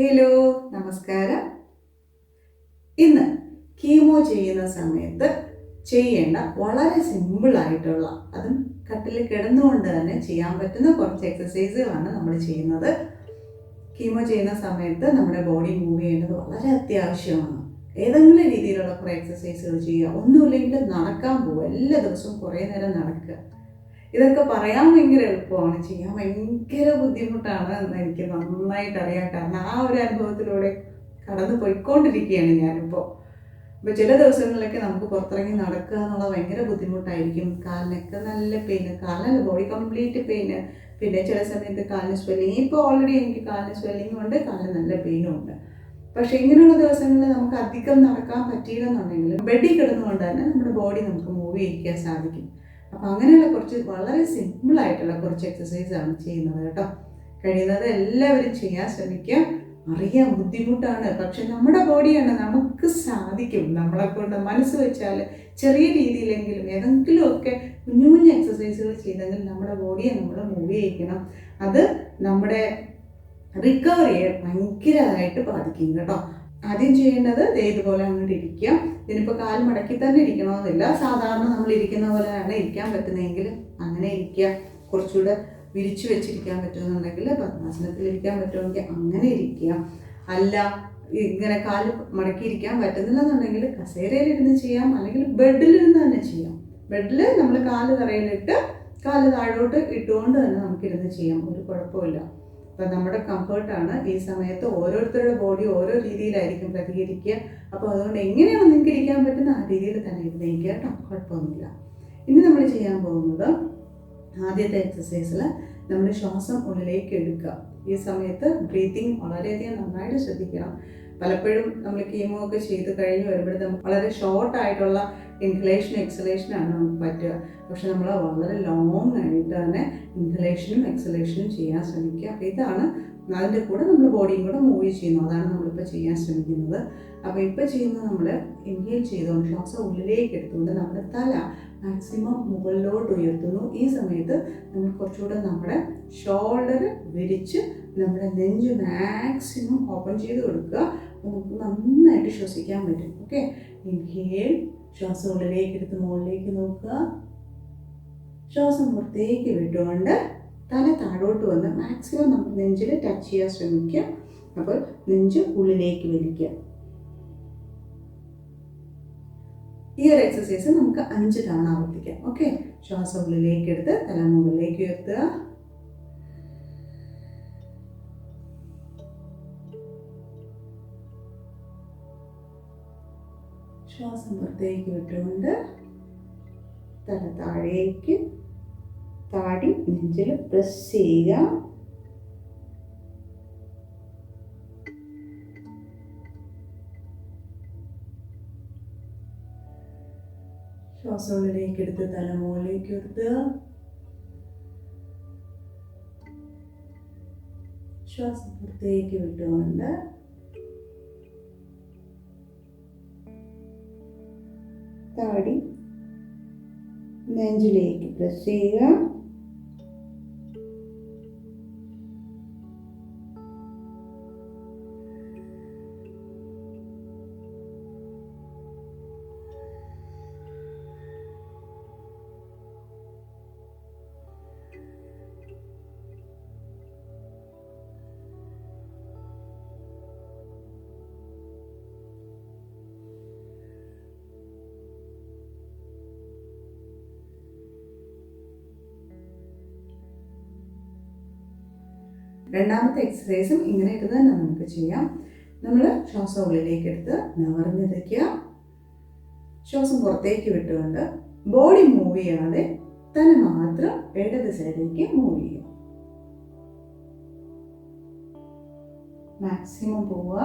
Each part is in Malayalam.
ഹലോ നമസ്കാരം. ഇന്ന് കീമോ ചെയ്യുന്ന സമയത്ത് ചെയ്യേണ്ട വളരെ സിമ്പിളായിട്ടുള്ള അതും കട്ടിൽ കിടന്നുകൊണ്ട് തന്നെ ചെയ്യാൻ പറ്റുന്ന കുറച്ച് എക്സസൈസുകളാണ് നമ്മൾ ചെയ്യുന്നത്. കീമോ ചെയ്യുന്ന സമയത്ത് നമ്മുടെ ബോഡി മൂവ് ചെയ്യേണ്ടത് വളരെ അത്യാവശ്യമാണ്. ഏതെങ്കിലും രീതിയിലുള്ള കുറേ എക്സസൈസുകൾ ചെയ്യുക. ഒന്നുമില്ലെങ്കിൽ നടക്കാൻ പോവുക. എല്ലാ ദിവസവും കുറേ നേരം നടക്കുക. ഇതൊക്കെ പറയാൻ ഭയങ്കര എളുപ്പമാണ്. ചെയ്യാൻ ഭയങ്കര ബുദ്ധിമുട്ടാണ് എന്ന് എനിക്ക് നന്നായിട്ട് അറിയാം കാരണം ആ ഒരു അനുഭവത്തിലൂടെ കടന്നു പോയിക്കൊണ്ടിരിക്കുകയാണ് ഞാനിപ്പോൾ ഇപ്പോൾ ചില ദിവസങ്ങളിലൊക്കെ നമുക്ക് പുറത്തിറങ്ങി നടക്കുക എന്നുള്ളത് ഭയങ്കര ബുദ്ധിമുട്ടായിരിക്കും. കാലിനൊക്കെ നല്ല പെയിന് കാലിനല്ല ബോഡി കംപ്ലീറ്റ് പെയിന് പിന്നെ ചില സമയത്ത് കാലിന് സ്വെല്ലിങ് ഇപ്പോൾ ഓൾറെഡി എനിക്ക് കാലിന് സ്വെല്ലിങ് ഉണ്ട് കാലിന് നല്ല പെയിനും ഉണ്ട്. പക്ഷേ ഇങ്ങനെയുള്ള ദിവസങ്ങളിൽ നമുക്ക് അധികം നടക്കാൻ പറ്റിയില്ലെന്നുണ്ടെങ്കിൽ ബെഡിൽ കിടന്നുകൊണ്ട് തന്നെ നമ്മുടെ ബോഡി നമുക്ക് മൂവ് ചെയ്യിക്കാൻ സാധിക്കും. അപ്പോൾ അങ്ങനെയുള്ള കുറച്ച് വളരെ സിമ്പിൾ ആയിട്ടുള്ള കുറച്ച് എക്സസൈസ് ആണ് ചെയ്യുന്നത് കേട്ടോ. കഴിയുന്നത് എല്ലാവരും ചെയ്യാൻ ശ്രമിക്കുക. അറിയാം ബുദ്ധിമുട്ടാണ്. പക്ഷെ നമ്മുടെ ബോഡിയാണ് നമുക്ക് സാധിക്കും. നമ്മളെ കൊണ്ട് മനസ്സ് വെച്ചാൽ ചെറിയ രീതിയിലെങ്കിലും ഏതെങ്കിലുമൊക്കെ കുഞ്ഞു കുഞ്ഞു എക്സസൈസുകൾ ചെയ്തെങ്കിൽ നമ്മുടെ ബോഡിയെ നമ്മൾ മൂവ് ചെയ്യിക്കണം. അത് നമ്മുടെ റിക്കവറിയെ ഭയങ്കരമായിട്ട് ബാധിക്കും കേട്ടോ. ആദ്യം ചെയ്യേണ്ടത് ഇതുപോലെ അങ്ങോട്ട് ഇരിക്കുക. ഇതിനിപ്പോൾ കാൽ മടക്കി തന്നെ ഇരിക്കണമെന്നില്ല സാധാരണ നമ്മൾ ഇരിക്കുന്ന പോലെയാണ് ഇരിക്കാൻ പറ്റുന്നതെങ്കിൽ അങ്ങനെ ഇരിക്കുക. കുറച്ചുകൂടെ വിരിച്ചു വെച്ചിരിക്കാൻ പറ്റുമെന്നുണ്ടെങ്കിൽ പത്മാസനത്തിൽ ഇരിക്കാൻ പറ്റുമെങ്കിൽ അങ്ങനെ ഇരിക്കുക. അല്ല ഇങ്ങനെ കാൽ മടക്കിയിരിക്കാൻ പറ്റുന്നില്ല പറ്റുന്നില്ലെന്നുണ്ടെങ്കിൽ കസേരയിലിരുന്ന് ചെയ്യാം. അല്ലെങ്കിൽ ബെഡിലിരുന്ന് തന്നെ ചെയ്യാം. ബെഡിൽ നമ്മൾ കാൽ തറയിലിട്ട് കാൽ താഴോട്ട് ഇട്ടുകൊണ്ട് തന്നെ നമുക്കിരുന്ന് ചെയ്യാം. ഒരു കുഴപ്പമില്ല അപ്പം നമ്മുടെ കംഫർട്ടാണ് ഈ സമയത്ത് ഓരോരുത്തരുടെ ബോഡി ഓരോ രീതിയിലായിരിക്കും പ്രതികരിക്കുക. അപ്പോൾ അതുകൊണ്ട് എങ്ങനെയാണ് നിങ്ങൾക്ക് ഇരിക്കാൻ പറ്റുന്ന ആ രീതിയിൽ തന്നെ ഇരുന്നിരിക്കുക കേട്ടോ. കുഴപ്പമൊന്നുമില്ല. ഇനി നമ്മൾ ചെയ്യാൻ പോകുന്നത് ആദ്യത്തെ എക്സസൈസിൽ നമ്മൾ ശ്വാസം ഉള്ളിലേക്ക് എടുക്കുക. ഈ സമയത്ത് ബ്രീത്തിങ് വളരെയധികം നന്നായിട്ട് ശ്രദ്ധിക്കണം. പലപ്പോഴും നമ്മൾ കീമോ ഒക്കെ ചെയ്ത് കഴിഞ്ഞ് വരുമ്പോഴത്തേക്കും വളരെ ഷോർട്ട് ആയിട്ടുള്ള ഇൻഹലേഷൻ എക്സലേഷനാണ് നമുക്ക് പറ്റുക. പക്ഷെ നമ്മൾ വളരെ ലോങ് ആയിട്ട് തന്നെ ഇൻഹലേഷനും എക്സലേഷനും ചെയ്യാൻ ശ്രമിക്കുക. അപ്പോൾ ഇതാണ് അതിന്റെ കൂടെ നമ്മൾ ബോഡിയും കൂടെ മൂവ് ചെയ്യുന്നു അതാണ് നമ്മളിപ്പോൾ ചെയ്യാൻ ശ്രമിക്കുന്നത്. അപ്പോൾ ഇപ്പോൾ ചെയ്യുന്നത് നമ്മൾ ഇൻഹേൽ ചെയ്തുകൊണ്ട് ശ്വാസം ഉള്ളിലേക്ക് എടുത്തുകൊണ്ട് നമ്മുടെ തല മാക്സിമം മുകളിലോട്ട് ഉയർത്തുന്നു. ഈ സമയത്ത് നമ്മൾ കുറച്ചുകൂടെ നമ്മുടെ ഷോൾഡർ വിരിച്ച് നമ്മുടെ നെഞ്ച് മാക്സിമം ഓപ്പൺ ചെയ്ത് കൊടുക്കുക. നമുക്ക് നന്നായിട്ട് ശ്വസിക്കാൻ പറ്റും. ഓക്കെ ഇൻഹേൽ ശ്വാസം ഉള്ളിലേക്ക് എടുത്ത് മുകളിലേക്ക് നോക്കുക. ശ്വാസം പുറത്തേക്ക് വിട്ടുകൊണ്ട് തല താഴോട്ട് വന്ന് മാക്സിമം നമ്മൾ നെഞ്ചിൽ ടച്ച് ചെയ്യാൻ ശ്രമിക്കുക. അപ്പോൾ നെഞ്ച് ഉള്ളിലേക്ക് വലിക്കുക. ഈ ഒരു എക്സസൈസ് നമുക്ക് അഞ്ച് തവണ ആവർത്തിക്കാം. ഓക്കെ ശ്വാസം ഉള്ളിലേക്ക് എടുത്ത് തല മുകളിലേക്ക് ഉയർത്തുക. ശ്വാസം പുറത്തേക്ക് വിട്ടുകൊണ്ട് തല താഴേക്ക് താടി നെഞ്ചിൽ പ്രസ് ചെയ്യുക. ശ്വാസം ഉള്ളിലേക്ക് എടുത്ത് തല മുകളിലേക്ക് എടുത്ത് ശ്വാസം പുറത്തേക്ക് വിട്ടുകൊണ്ട് താടി നെഞ്ചിലേക്ക് പ്രസ് ചെയ്യുക. രണ്ടാമത്തെ എക്സസൈസും ഇങ്ങനെ ഇരുന്ന് തന്നെ നമുക്ക് ചെയ്യാം. നമ്മൾ ശ്വാസം ഉള്ളിലേക്ക് എടുത്ത് നിവർന്ന് വയ്ക്കുക ശ്വാസം പുറത്തേക്ക് വിട്ടുകൊണ്ട് ബോഡി മൂവ് ചെയ്യാതെ തന്നെ മാത്രം ഇടത് സൈഡിലേക്ക് മൂവ് ചെയ്യുക. മാക്സിമം പോവുക.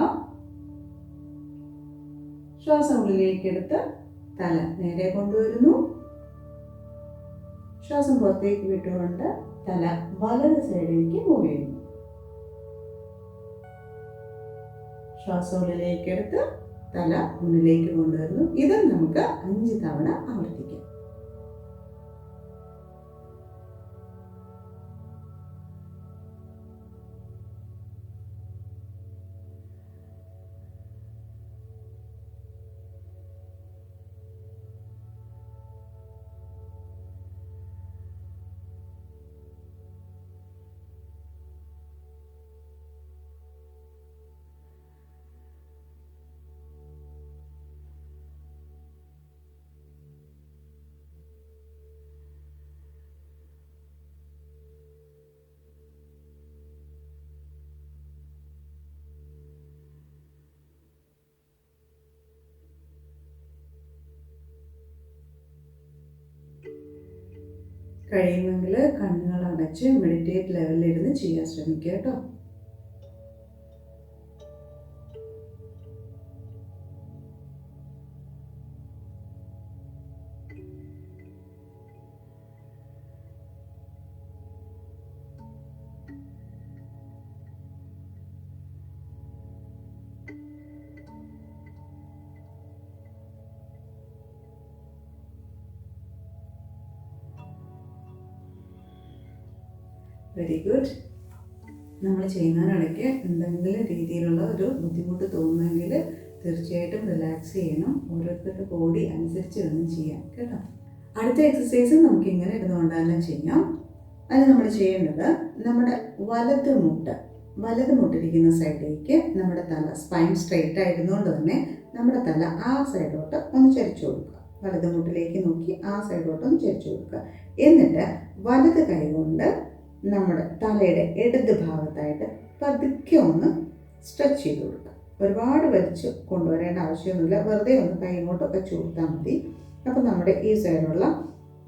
ശ്വാസം ഉള്ളിലേക്ക് എടുത്ത് തല നേരെ കൊണ്ടുവരുന്നു. ശ്വാസം പുറത്തേക്ക് വിട്ടുകൊണ്ട് തല വലത് സൈഡിലേക്ക് മൂവ് ചെയ്യുന്നു. ശ്വാസം ഉള്ളിലേക്ക് എടുത്ത് തല മുന്നിലേക്ക് കൊണ്ടുവരുന്നു. ഇത് നമുക്ക് അഞ്ച് തവണ ആവർത്തിക്കാം. കഴിയുമെങ്കിൽ കണ്ണുകൾ അടച്ച് മെഡിറ്റേറ്റ് ലെവലിൽ ലെവലിലിരുന്ന് ചെയ്യാൻ ശ്രമിക്കുക കേട്ടോ. വെരി ഗുഡ് നമ്മൾ ചെയ്യുന്നതിനിടയ്ക്ക് എന്തെങ്കിലും രീതിയിലുള്ള ഒരു ബുദ്ധിമുട്ട് തോന്നുമെങ്കിൽ തീർച്ചയായിട്ടും റിലാക്സ് ചെയ്യണം. ഓരോരുത്തരുടെ ബോഡി അനുസരിച്ച് വേണം ചെയ്യാൻ കേട്ടോ? അടുത്ത എക്സസൈസ് നമുക്ക് ഇങ്ങനെ ഇരുന്നുകൊണ്ട് തന്നെ ചെയ്യാം. അത് നമ്മൾ ചെയ്യേണ്ടത് നമ്മുടെ വലത് മുട്ട് വലത് മുട്ടിരിക്കുന്ന സൈഡിലേക്ക് നമ്മുടെ തല സ്പൈൻ സ്ട്രെയിറ്റ് ആയിരുന്നുകൊണ്ട് തന്നെ നമ്മുടെ തല ആ സൈഡോട്ട് ഒന്ന് ചരിച്ചു കൊടുക്കുക. വലത് മുട്ടിലേക്ക് നോക്കി ആ സൈഡോട്ട് ഒന്ന് ചരിച്ചു കൊടുക്കുക. എന്നിട്ട് വലത് കൈ കൊണ്ട് നമ്മുടെ തലയുടെ ഇടത് ഭാഗത്തായിട്ട് പതുക്കെ ഒന്ന് സ്ട്രെച്ച് ചെയ്ത് കൊടുക്കുക. ഒരുപാട് വലിച്ച് കൊണ്ടുവരേണ്ട ആവശ്യമൊന്നുമില്ല. വെറുതെ ഒന്ന് കൈ ചൂർത്താൽ മതി. അപ്പോൾ നമ്മുടെ ഈ സൈഡിലുള്ള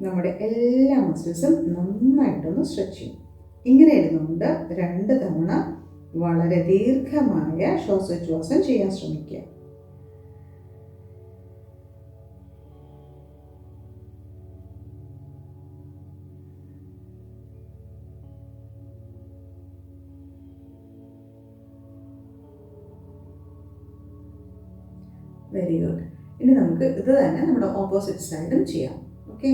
നമ്മുടെ എല്ലാ മസിൽസും നന്നായിട്ടൊന്ന് സ്ട്രെച്ച് ചെയ്യും. ഇങ്ങനെ ഇരുന്നുകൊണ്ട് രണ്ട് തവണ വളരെ ദീർഘമായ ശ്വാസോച്ഛ്വാസം ചെയ്യാൻ ശ്രമിക്കുക. വെരി ഇനി നമുക്ക് ഇത് തന്നെ നമ്മുടെ ഓപ്പോസിറ്റ് സൈഡും ചെയ്യാം. ഓക്കെ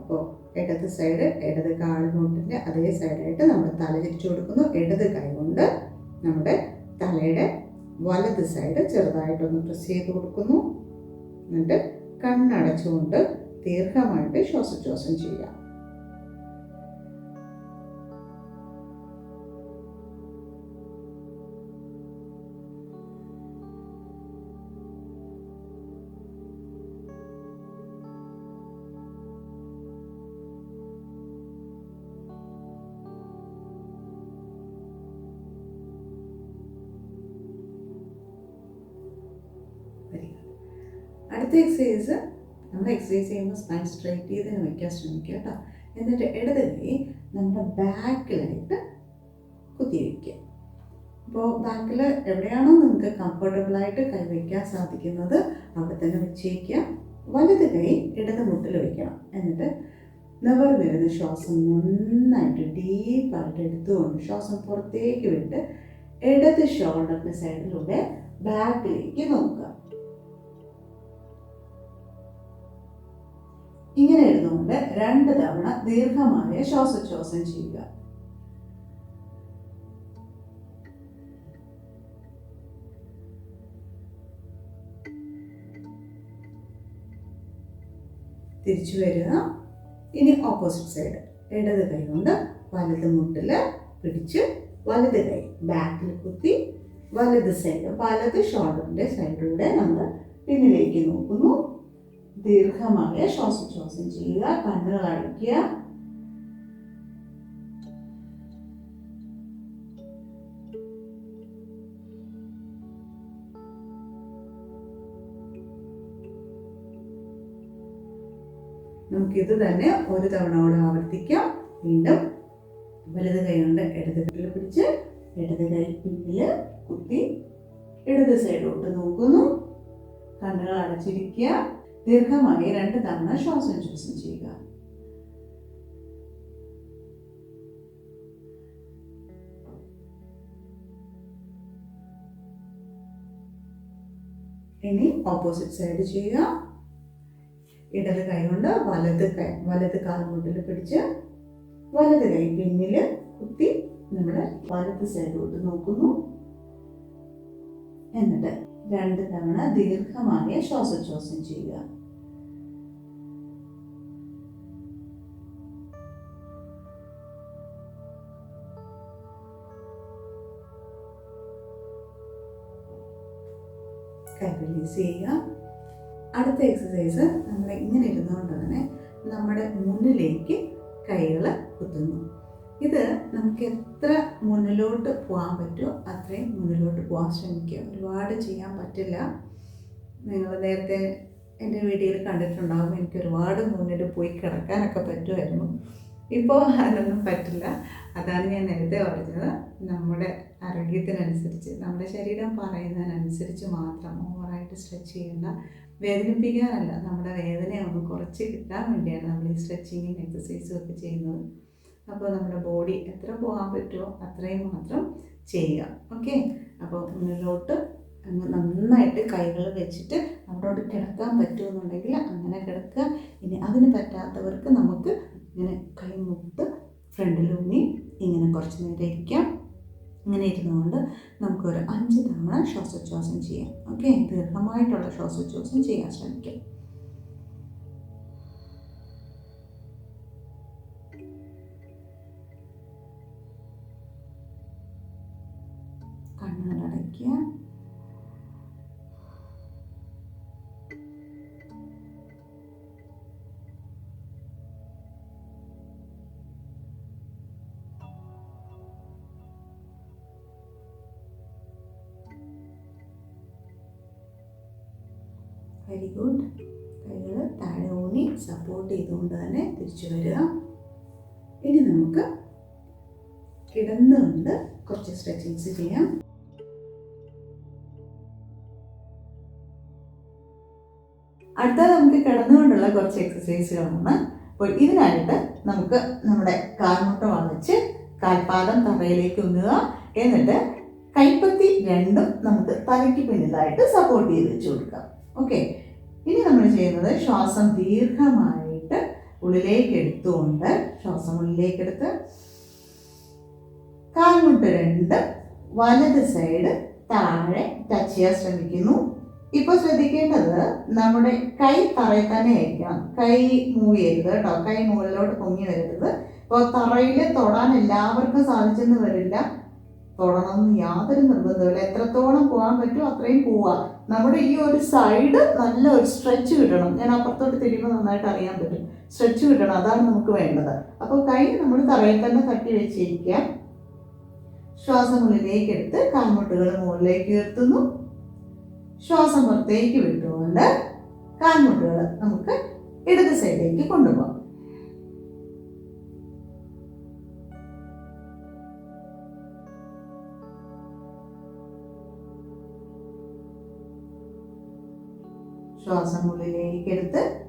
അപ്പോൾ ഇടത് സൈഡ് ഇടത് കാൽമുട്ടിന്റെ അതേ സൈഡായിട്ട് നമ്മൾ തല തിരിച്ചു കൊടുക്കുന്നു. ഇടത് കൈ കൊണ്ട് നമ്മുടെ തലയുടെ വലത് സൈഡ് ചെറുതായിട്ടൊന്ന് പ്രസ് ചെയ്ത് കൊടുക്കുന്നു. എന്നിട്ട് കണ്ണടച്ചുകൊണ്ട് ദീർഘമായിട്ട് ശ്വാസോച്ഛ്വാസം ചെയ്യാം എക്സസൈസ് ചെയ്യുമ്പോൾ സ്പൈൻ സ്ട്രൈറ്റ് ചെയ്ത് വയ്ക്കാൻ ശ്രമിക്കുക കേട്ടോ. എന്നിട്ട് ഇടത് കൈ നമ്മുടെ ബാക്കിലായിട്ട് കുത്തി വയ്ക്കുക അപ്പോൾ ബാക്കിൽ എവിടെയാണോ നിങ്ങൾക്ക് കംഫർട്ടബിളായിട്ട് കൈ വയ്ക്കാൻ സാധിക്കുന്നത് അവിടെ തന്നെ വെച്ചേക്കുക. വലത് കൈ ഇടത് മുട്ടിൽ വയ്ക്കണം എന്നിട്ട് നിവർന്നിരുന്ന് ശ്വാസം നന്നായിട്ട് ഡീപ്പായിട്ട് എടുത്തുകൊണ്ട് ശ്വാസം പുറത്തേക്ക് വിട്ട് ഇടത് ഷോൾഡറിന്റെ സൈഡിലൂടെ ബാക്കിലേക്ക് നോക്കുക. ഇങ്ങനെ ഇരുന്നുകൊണ്ട് രണ്ട് തവണ ദീർഘമായ ശ്വാസോച്ഛ്വാസം ചെയ്യുക. തിരിച്ചു വരിക. ഇനി ഓപ്പോസിറ്റ് സൈഡ് ഇടത് കൈ കൊണ്ട് വലത് മുട്ടിൽ പിടിച്ച് വലത് കൈ ബാക്കിൽ കുത്തി വലത് സൈഡ് വലത് ഷോൾഡറിന്റെ സൈഡിലൂടെ നമ്മൾ പിന്നിലേക്ക് നോക്കുന്നു. ദീർഘമായ ശ്വാസോച്ഛ്വാസം ചെയ്യുക കണ്ണുകൾ അടയ്ക്കുക. നമുക്കിത് തന്നെ ഒരു തവണ കൂടെ ആവർത്തിക്കാം. വീണ്ടും വലത് കൈ കൊണ്ട് ഇടത് കൈയിൽ പിടിച്ച് ഇടത് കൈ പിന്നിൽ കുത്തി ഇടത് സൈഡോട്ട് നോക്കുന്നു. കണ്ണുകൾ അടച്ചിരിക്കുക. ദീർഘമായി രണ്ട് തവണ ശ്വാസം ചെയ്യുക. ഇനി ഓപ്പോസിറ്റ് സൈഡ് ചെയ്യുക. ഇടത് കൈ കൊണ്ട് വലത് കൈ വലത് കാൽമുട്ടിൽ പിടിച്ച് വലത് കൈ പിന്നിൽ കുത്തി നമ്മുടെ വലത് സൈഡിലോട്ട് നോക്കുന്നു. എന്നിട്ട് രണ്ട് തവണ ദീർഘമായ ശ്വാസോച്ഛ്വാസം ചെയ്യുക. റിലീസ് ചെയ്യുക. അടുത്ത എക്സസൈസ് നമ്മൾ ഇങ്ങനെ ഇരുന്നുകൊണ്ട് തന്നെ നമ്മുടെ മുന്നിലേക്ക് കൈകൾ കുത്തുന്നു. ഇത് നമുക്ക് എത്ര മുന്നിലോട്ട് പോകാൻ പറ്റുമോ അത്രയും മുന്നിലോട്ട് പോകാൻ ശ്രമിക്കുക. ഒരുപാട് ചെയ്യാൻ പറ്റില്ല. നിങ്ങൾ നേരത്തെ എന്റെ വീഡിയോയിൽ കണ്ടിട്ടുണ്ടാകും എനിക്ക് ഒരുപാട് മുന്നിൽ പോയി കിടക്കാനൊക്കെ പറ്റുമായിരുന്നു. ഇപ്പോൾ അതൊന്നും പറ്റില്ല. അതാണ് ഞാൻ നേരത്തെ പറഞ്ഞത്. നമ്മുടെ ആരോഗ്യത്തിനനുസരിച്ച് നമ്മുടെ ശരീരം പറയുന്നതിനനുസരിച്ച് മാത്രം ഓവറായിട്ട് സ്ട്രെച്ച് ചെയ്യേണ്ട വേദനിപ്പിക്കാനല്ല നമ്മുടെ വേദനയെ ഒന്ന് കുറച്ച് കിട്ടാൻ വേണ്ടിയാണ് നമ്മൾ ഈ സ്ട്രെച്ചിങ്ങും എക്സസൈസും ഒക്കെ ചെയ്യുന്നത്. അപ്പോൾ നമ്മുടെ ബോഡി എത്ര പോകാൻ പറ്റുമോ അത്രയും മാത്രം ചെയ്യുക. ഓക്കെ? അപ്പോൾ മുന്നിലോട്ട് നന്നായിട്ട് കൈകൾ വെച്ചിട്ട് അവിടോട്ട് കിടക്കാൻ പറ്റുമെന്നുണ്ടെങ്കിൽ അങ്ങനെ കിടക്കുക. ഇനി അതിന് പറ്റാത്തവർക്ക് നമുക്ക് ഇങ്ങനെ കൈ മുട്ട് ഫ്രണ്ടിലൂന്നി ഇങ്ങനെ കുറച്ച് നേരം ഇരിക്കാം. ഇങ്ങനെ ഇരുന്നുകൊണ്ട് നമുക്കൊരു അഞ്ച് തവണ ശ്വാസോച്ഛ്വാസം ചെയ്യാം. ഓക്കെ? ദീർഘമായിട്ടുള്ള ശ്വാസോച്ഛ്വാസം ചെയ്യാൻ ശ്രമിക്കാം. കണ്ണുകൾ അടയ്ക്കുക ചെയ്തുകൊണ്ട് തന്നെ തിരിച്ചു വരിക. ഇനി നമുക്ക് കിടന്നുകൊണ്ട് കുറച്ച് സ്ട്രെച്ചിങ്സ് ചെയ്യാം. അടുത്ത നമുക്ക് കിടന്നുകൊണ്ടുള്ള കുറച്ച് എക്സസൈസുകളാണ് അപ്പോൾ ഇതിനായിട്ട് നമുക്ക് നമ്മുടെ കാൽമുട്ട വളച്ച് കാൽപാദം തറയിലേക്ക് ഉന്നുക എന്നിട്ട് കൈപ്പത്തി രണ്ടും നമുക്ക് തലയ്ക്ക് പിന്നിലായിട്ട് സപ്പോർട്ട് ചെയ്ത് വെച്ച് കൊടുക്കാം. ഓക്കെ ഇനി നമ്മൾ ചെയ്യുന്നത് ശ്വാസം ദീർഘമായിട്ട് ഉള്ളിലേക്ക് എടുത്തുകൊണ്ട് ശ്വാസം ഉള്ളിലേക്ക് എടുത്ത് കാൽമുട്ട് രണ്ട് വലത് സൈഡ് താഴെ ടച്ച് ചെയ്യാൻ ശ്രമിക്കുന്നു. ഇപ്പൊ ശ്രദ്ധിക്കേണ്ടത് നമ്മുടെ കൈ തറയിൽ തന്നെ ആയിരിക്കണം. കൈ മൂവ് ചെയ്യരുത് കേട്ടോ. കൈ മുകളിലോട്ട് പൊങ്ങി വരരുത്. ഇപ്പോൾ തറയിൽ തൊടാൻ എല്ലാവർക്കും സാധിച്ചെന്ന് വരില്ല. തൊടണമെന്ന് യാതൊരു നിർബന്ധമില്ല എത്രത്തോളം പോകാൻ പറ്റുമോ അത്രയും പോവുക നമ്മുടെ ഈ ഒരു സൈഡ് നല്ല ഒരു സ്ട്രെച്ച് കിട്ടണം. ഞാൻ അപ്പുറത്തോട്ട് തിരിയുമ്പോൾ നന്നായിട്ട് അറിയാൻ പറ്റും. സ്ട്രെച്ച് കിട്ടണം. അതാണ് നമുക്ക് വേണ്ടത്. അപ്പോൾ കൈ നമ്മൾ തറയിൽ തന്നെ തട്ടി വെച്ചിരിക്കുക. ശ്വാസം ഉള്ളിലേക്ക് എടുത്ത് കാൽമുട്ടുകൾ മുകളിലേക്ക് ഉയർത്തുന്നു. ശ്വാസം പുറത്തേക്ക് വിട്ടുകൊണ്ട് കാൽമുട്ടുകൾ നമുക്ക് ഇടത് സൈഡിലേക്ക് കൊണ്ടുപോകാം. ശ്വാസം ഉള്ളിലേക്ക് എടുത്ത്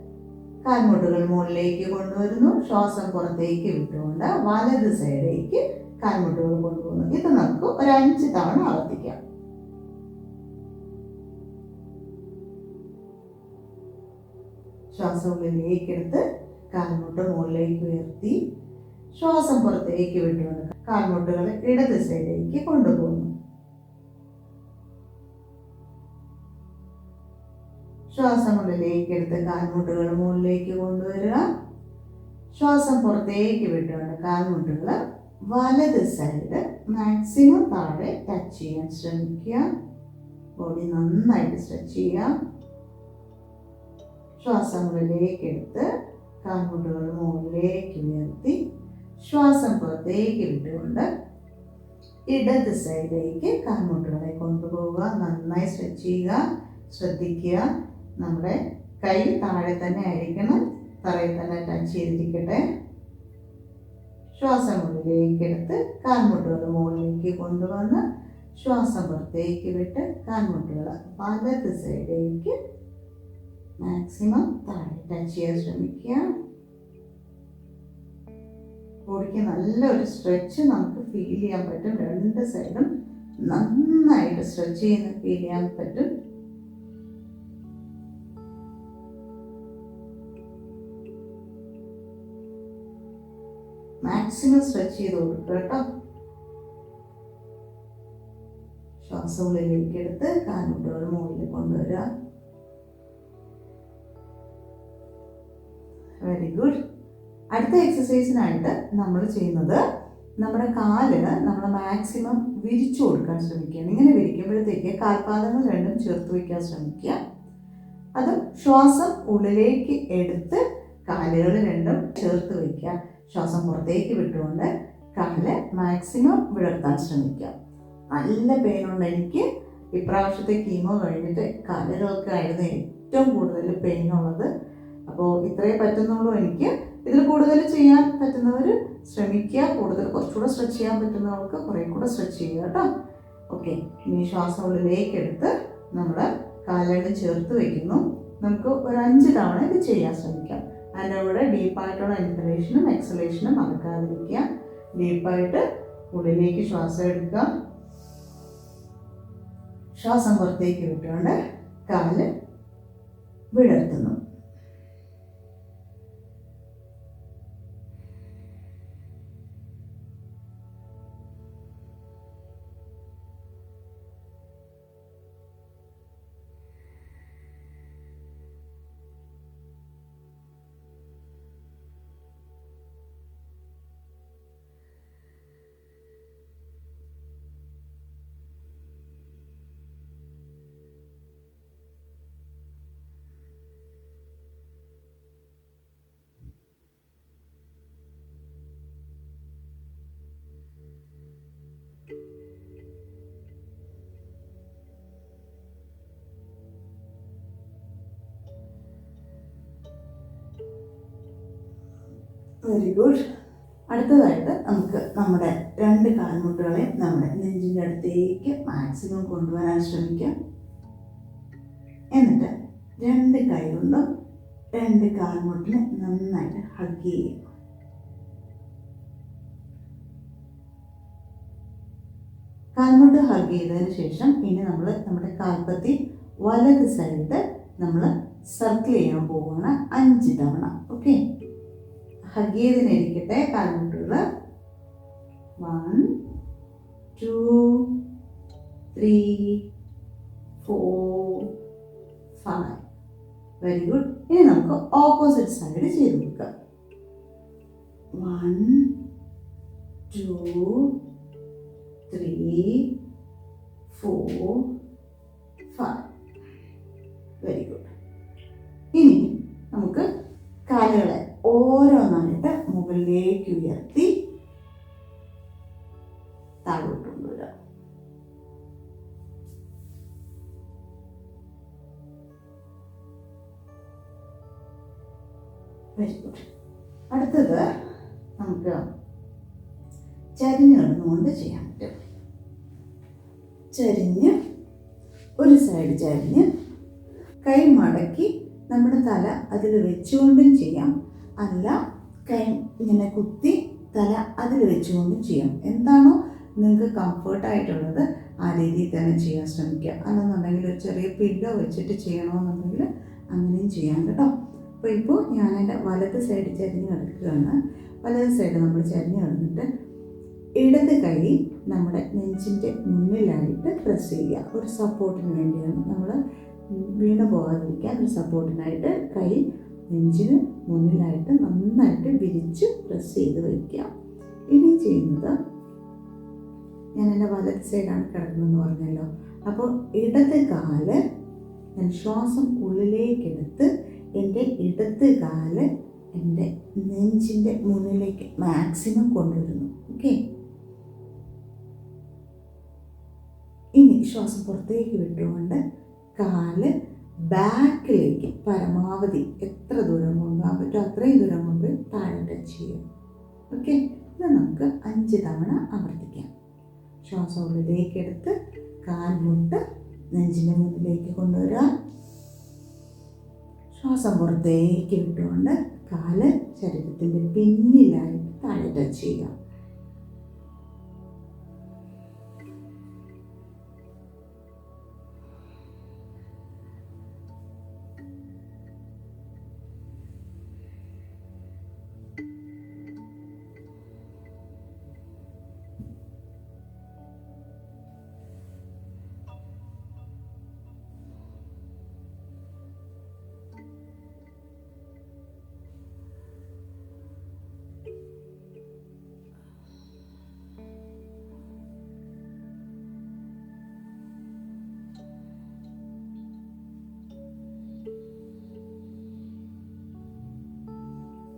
കാൽമുട്ടുകൾ മുകളിലേക്ക് കൊണ്ടുവരുന്നു. ശ്വാസം പുറത്തേക്ക് വിട്ടുകൊണ്ട് വലത് സൈഡിലേക്ക് കാൽമുട്ടുകൾ കൊണ്ടുപോകുന്നു. ഇത് നമുക്ക് ഒരു അഞ്ച് തവണ ആവർത്തിക്കാം. ശ്വാസം ഉള്ളിലേക്ക് എടുത്ത് കാൽമുട്ട് മുകളിലേക്ക് ഉയർത്തി ശ്വാസം പുറത്തേക്ക് വിട്ടുകൊണ്ട് കാൽമുട്ടുകൾ ഇടത് സൈഡിലേക്ക് കൊണ്ടുപോകുന്നു. ശ്വാസം എടുത്ത് കാൽമുട്ടുകൾ മുകളിലേക്ക് കൊണ്ടുവരിക. ശ്വാസം പുറത്തേക്ക് വിട്ടുകൊണ്ട് കാൽമുട്ടുകൾ വലത് സൈഡ് മാക്സിമം താഴെ ടച്ച് ചെയ്യാൻ ശ്രമിക്കുക. ബോഡി നന്നായിട്ട് സ്ട്രെച്ച് ചെയ്യാം ശ്വാസം എടുത്ത് കാൽമുട്ടുകൾ മുകളിലേക്ക് ഉയർത്തി ശ്വാസം പുറത്തേക്ക് വിട്ടുകൊണ്ട് ഇടത് സൈഡിലേക്ക് കാൽമുട്ടുകളെ കൊണ്ടുപോവുക. നന്നായി സ്ട്രെച്ച് ചെയ്യുക. ശ്രദ്ധിക്കുക. നമ്മുടെ കൈ താഴെ തന്നെ ആയിരിക്കണം. തറയിൽ തന്നെ ടച്ച് ചെയ്തിരിക്കട്ടെ. ശ്വാസം ഉള്ളിലേക്ക് എടുത്ത് കാൽമുട്ടുകൾ മുകളിലേക്ക് കൊണ്ടുവന്ന് ശ്വാസം പുറത്തേക്ക് വിട്ട് കാൽമുട്ടുകൾ വലത് സൈഡിലേക്ക് മാക്സിമം താഴെ ടച്ച് ചെയ്യാൻ ശ്രമിക്കുക. ബോഡിക്ക് നല്ലൊരു സ്ട്രെച്ച് നമുക്ക് ഫീൽ ചെയ്യാൻ പറ്റും. രണ്ട് സൈഡും നന്നായിട്ട് സ്ട്രെച്ച് ചെയ്യുന്ന ഫീൽ ചെയ്യാൻ പറ്റും. മാക്സിമം സ്ട്രെച്ച് ചെയ്ത് കൊടുക്കുക കേട്ടോ ശ്വാസം ഉള്ളിലേക്ക് എടുത്ത് കാൽമുട്ടുകൾ മുകളിൽ കൊണ്ടുവരിക. വെരി ഗുഡ് അടുത്ത എക്സസൈസിനായിട്ട് നമ്മൾ ചെയ്യുന്നത് നമ്മുടെ കാൽ നമ്മൾ മാക്സിമം വിരിച്ചു കൊടുക്കാൻ ശ്രമിക്കുകയാണ് ഇങ്ങനെ വിരിക്കുമ്പോഴത്തേക്ക് കാൽപാദങ്ങൾ രണ്ടും ചേർത്ത് വയ്ക്കാൻ ശ്രമിക്കുക. അത് ശ്വാസം ഉള്ളിലേക്ക് എടുത്ത് കാലുകൾ രണ്ടും ചേർത്ത് വയ്ക്കുക. ശ്വാസം പുറത്തേക്ക് വിട്ടുകൊണ്ട് കാൽ മാക്സിമം വിടർത്താൻ ശ്രമിക്കുക. നല്ല പെയിനുണ്ട് എനിക്ക് ഇപ്രാവശ്യത്തെ കീമോ കഴിഞ്ഞിട്ട് കാലിലൊക്കെ ആയിരുന്നു ഏറ്റവും കൂടുതൽ പെയിൻ ഉള്ളത്. അപ്പോൾ ഇത്രയേ പറ്റുന്നുള്ളൂ എനിക്ക്. ഇതിൽ കൂടുതൽ ചെയ്യാൻ പറ്റുന്നവർ ശ്രമിക്കുക. കൂടുതൽ കുറച്ചുകൂടെ സ്ട്രെച്ച് ചെയ്യാൻ പറ്റുന്നവർക്ക് കുറേ കൂടെ സ്ട്രെച്ച് ചെയ്യുക കേട്ടോ. ഓക്കെ ഇനി ശ്വാസം ഉള്ളിലേക്ക് എടുത്ത് നമ്മൾ കാലുകൾ ചേർത്ത് വയ്ക്കുന്നു നമുക്ക് ഒരു അഞ്ച് തവണ ഇത് ചെയ്യാൻ ശ്രമിക്കാം. അതിന്റെ കൂടെ ഡീപ്പായിട്ടുള്ള ഇൻഹലേഷനും എക്സലേഷനും മറക്കാതിരിക്കുക. ഡീപ്പായിട്ട് ഉള്ളിലേക്ക് ശ്വാസം എടുക്കുക. ശ്വാസം പുറത്തേക്ക് വിട്ടുകൊണ്ട് കാൽ വിടർത്തുന്നു. വെരി ഗുഡ് അടുത്തതായിട്ട് നമുക്ക് നമ്മുടെ രണ്ട് കാൽമുട്ടുകളെ നമ്മുടെ നെഞ്ചിന്റെ അടുത്തേക്ക് മാക്സിമം കൊണ്ടുവരാൻ ശ്രമിക്കാം. എന്നിട്ട് രണ്ട് കൈ കൊണ്ടും രണ്ട് കാൽമുട്ടിനെ നന്നായിട്ട് ഹഗ് ചെയ്യുക. കാൽമുട്ട് ഹഗ് ചെയ്തതിന് ശേഷം ഇനി നമ്മൾ നമ്മുടെ കാൽപ്പത്തി വലത് സൈഡ് നമ്മൾ സർക്കിൾ ചെയ്യാൻ പോവുകയാണ് അഞ്ച് തവണ. ഓക്കെ ഹഗ് ചെയ്തിരിക്കട്ടെ കാൽമുട്ടുകൾ one two three four five. Very good. ഇനി നമുക്ക് ഓപ്പോസിറ്റ് സൈഡ് ചെയ്ത് കൊടുക്കാം. One two three four five. Very good. ഇനി നമുക്ക് കാലുകളെ ഓരോന്നായിട്ട് മുകളിലേക്ക് ഉയർത്തി താഴോട്ട് കൊണ്ടുവരാം അടുത്തത് നമുക്ക് ചരിഞ്ഞ് കിടന്നുകൊണ്ട് ചെയ്യാൻ പറ്റും ചരിഞ്ഞ് ഒരു സൈഡ് ചരിഞ്ഞ് കൈ മടക്കി നമ്മുടെ തല അതിൽ വെച്ചുകൊണ്ടും ചെയ്യാം. അല്ല കൈ ഇങ്ങനെ കുത്തി തല അതിൽ വെച്ചുകൊണ്ടും ചെയ്യാം എന്താണോ നിങ്ങൾക്ക് കംഫർട്ടായിട്ടുള്ളത് ആ രീതിയിൽ തന്നെ ചെയ്യാൻ ശ്രമിക്കുക. അല്ലെന്നുണ്ടെങ്കിൽ ഒരു ചെറിയ പില്ലോ വെച്ചിട്ട് ചെയ്യണമെന്നുണ്ടെങ്കിൽ അങ്ങനെയും ചെയ്യാം കേട്ടോ. അപ്പോൾ ഇപ്പോൾ ഞാൻ എന്റെ വലത് സൈഡ് ചരിഞ്ഞ് കിടക്കുകയാണ്. വലത് സൈഡ് നമ്മൾ ചരിഞ്ഞ് കിടന്നിട്ട് ഇടത് കൈ നമ്മുടെ നെഞ്ചിന്റെ മുന്നിലായിട്ട് പ്രസ് ചെയ്യുക. ഒരു സപ്പോർട്ടിന് വേണ്ടിയാണ് നമ്മൾ വീണ് പോകാതിരിക്കാൻ ഒരു സപ്പോർട്ടിനായിട്ട് കൈ നെഞ്ചിന് മുന്നിലായിട്ട് നന്നായിട്ട് വിരിച്ച് പ്രസ് ചെയ്ത് വയ്ക്കുക ഇനി ചെയ്യുന്നത് ഞാൻ എന്റെ വലത് സൈഡാണ് കിടക്കുന്നതെന്ന് പറഞ്ഞല്ലോ. അപ്പോൾ ഇടത് കാൽ ഞാൻ ശ്വാസം ഉള്ളിലേക്കെടുത്ത് എന്റെ ഇടത് കാൽ എന്റെ നെഞ്ചിന്റെ മുന്നിലേക്ക് മാക്സിമം കൊണ്ടുവരുന്നു. ഓക്കെ ഇനി ശ്വാസം പുറത്തേക്ക് വിട്ടുകൊണ്ട് കാൽ ബാക്കിലേക്ക് പരമാവധി എത്ര ദൂരം കൊണ്ടുപോകാൻ പറ്റുമോ അത്രയും ദൂരം കൊണ്ട് താഴെ ടച്ച് ചെയ്യും. ഓക്കെ ഇത് നമുക്ക് അഞ്ച് തവണ ആവർത്തിക്കാം. ശ്വാസം ഉള്ളിലേക്ക് എടുത്ത് കാൽമുട്ട് നെഞ്ചിന്റെ മുന്നിലേക്ക് കൊണ്ടുവരിക. ശ്വാസം പുറത്തേക്ക് വിട്ടുകൊണ്ട് കാൽ ശരീരത്തിന്റെ പിന്നിലായിട്ട് താഴെ ടച്ച് ചെയ്യുക.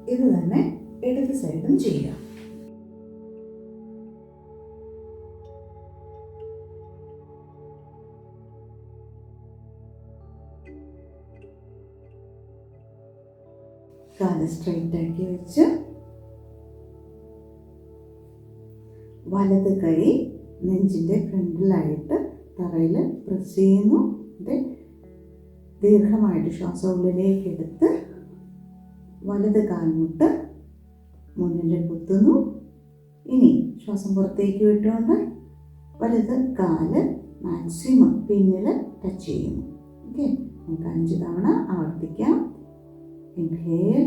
ഇത് തന്നെ ഇടത് സൈഡും ചെയ്യുക കാൽ സ്ട്രെയിറ്റ് ആക്കി വെച്ച് വലത് കൈ നെഞ്ചിന്റെ ഫ്രണ്ടിലായിട്ട് തറയിൽ പ്രസ് ചെയ്യുന്നു. ദീർഘമായിട്ട് ശ്വാസം ഉള്ളിലേക്ക് എടുത്ത് വലത് കാൽമുട്ട് മുന്നിൽ കുത്തുന്നു. ഇനി ശ്വാസം പുറത്തേക്ക് വിട്ടുകൊണ്ട് വലത് കാൽ മാക്സിമം പിന്നിൽ ടച്ച് ചെയ്യുന്നു. ഓക്കെ നമുക്ക് അഞ്ച് തവണ ആവർത്തിക്കാം. ഇൻഹേൽ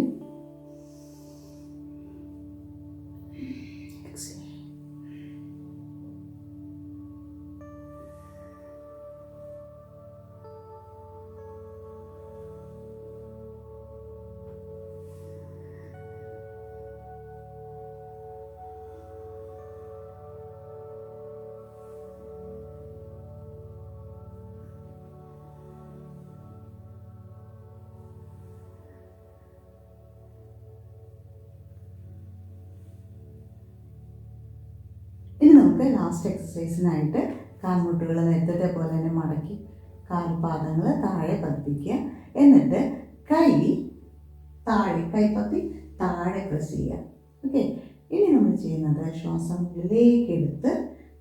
നമുക്ക് ലാസ്റ്റ് എക്സസൈസിനായിട്ട് കാൽമുട്ടുകൾ നേരത്തെ പോലെ തന്നെ മടക്കി കാൽപാദങ്ങൾ താഴെ പതിപ്പിക്കുക. എന്നിട്ട് കൈ താഴെ കൈപ്പത്തി താഴെ പ്രസ് ചെയ്യുക. ഓക്കെ ഇനി നമ്മൾ ചെയ്യുന്നത് ശ്വാസം ഉള്ളിലേക്ക് എടുത്ത്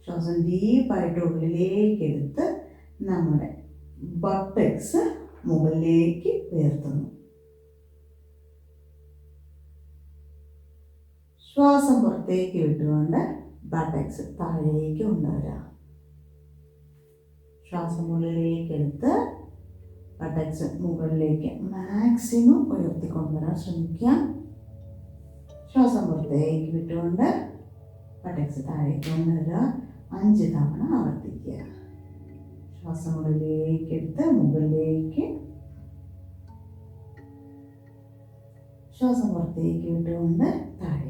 ശ്വാസം ഡീപ്പായിട്ട് ഉള്ളിലേക്ക് എടുത്ത് നമ്മുടെ ബട്ടക്സ് മുകളിലേക്ക് ഉയർത്തുന്നു. ശ്വാസം പുറത്തേക്ക് വിട്ടുകൊണ്ട് ബട്ടക്സ് താഴേക്ക് കൊണ്ടുവരിക ശ്വാസം മുകളിലേക്ക് എടുത്ത് ബട്ടക്സ് മുകളിലേക്ക് മാക്സിമം ഉയർത്തിക്കൊണ്ടുവരാൻ ശ്രമിക്കാം. ശ്വാസം പുറത്തേക്ക് വിട്ടുകൊണ്ട് ബട്ടക്സ് താഴേക്ക് കൊണ്ടുവരിക. അഞ്ച് തവണ ആവർത്തിക്കുക. ശ്വാസം മുകളിലേക്ക് എടുത്ത് മുകളിലേക്ക്. ശ്വാസം പുറത്തേക്ക് വിട്ടുകൊണ്ട് താഴേക്ക്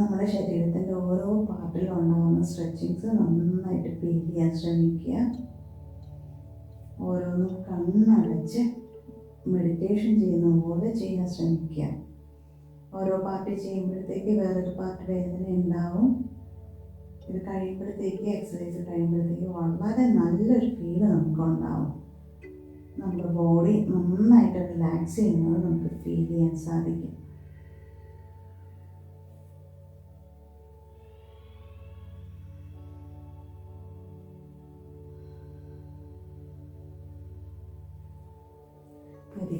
നമ്മുടെ ശരീരത്തിന്റെ ഓരോ പാർട്ടിലും ഉണ്ടാകുന്ന സ്ട്രെച്ചിങ്സ് നന്നായിട്ട് ഫീൽ ചെയ്യാൻ ശ്രമിക്കുക. ഓരോന്നും കണ്ണടച്ച് മെഡിറ്റേഷൻ ചെയ്യുന്ന പോലെ ചെയ്യാൻ ശ്രമിക്കുക. ഓരോ പാർട്ടി ചെയ്യുമ്പോഴത്തേക്ക് വേറൊരു പാർട്ടി വേദന ഉണ്ടാവും. ഇത് കഴിയുമ്പോഴത്തേക്ക് എക്സസൈസ് കഴിയുമ്പോഴത്തേക്ക് വളരെ നല്ലൊരു ഫീൽ നമുക്ക് ഉണ്ടാവും നമ്മുടെ ബോഡി നന്നായിട്ട് റിലാക്സ് ചെയ്യുന്നത് നമുക്ക് ഫീൽ ചെയ്യാൻ സാധിക്കും.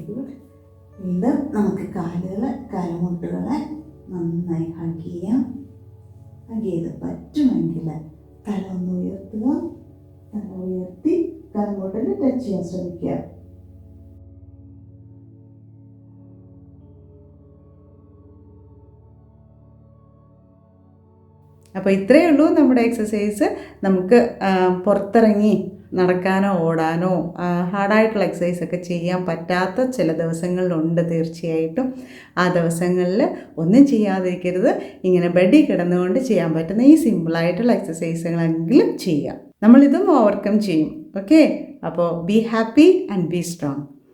ഗുഡ് നമുക്ക് കാലുകൾ കാലുമുട്ടുകളെ നന്നായി ഹഗ് ചെയ്യാം. ഹഗ് ചെയ്ത് പറ്റുമെങ്കിൽ തല ഒന്ന് ഉയർത്തുക. തല ഉയർത്തി കാലുമുട്ടിൽ ടച്ച് ചെയ്യാൻ ശ്രമിക്കുക. അപ്പോൾ ഇത്രയേ ഉള്ളൂ നമ്മുടെ എക്സസൈസ് നമുക്ക് പുറത്തിറങ്ങി നടക്കാനോ ഓടാനോ ഹാർഡായിട്ടുള്ള എക്സസൈസ് ഒക്കെ ചെയ്യാൻ പറ്റാത്ത ചില ദിവസങ്ങളിലുണ്ട് തീർച്ചയായിട്ടും. ആ ദിവസങ്ങളിൽ ഒന്നും ചെയ്യാതിരിക്കരുത്. ഇങ്ങനെ ബെഡിൽ കിടന്നുകൊണ്ട് ചെയ്യാൻ പറ്റുന്ന ഈ സിമ്പിളായിട്ടുള്ള എക്സസൈസുകളെങ്കിലും ചെയ്യാം നമ്മളിതും ഓവർകം ചെയ്യും. ഓക്കെ അപ്പോൾ be happy and be strong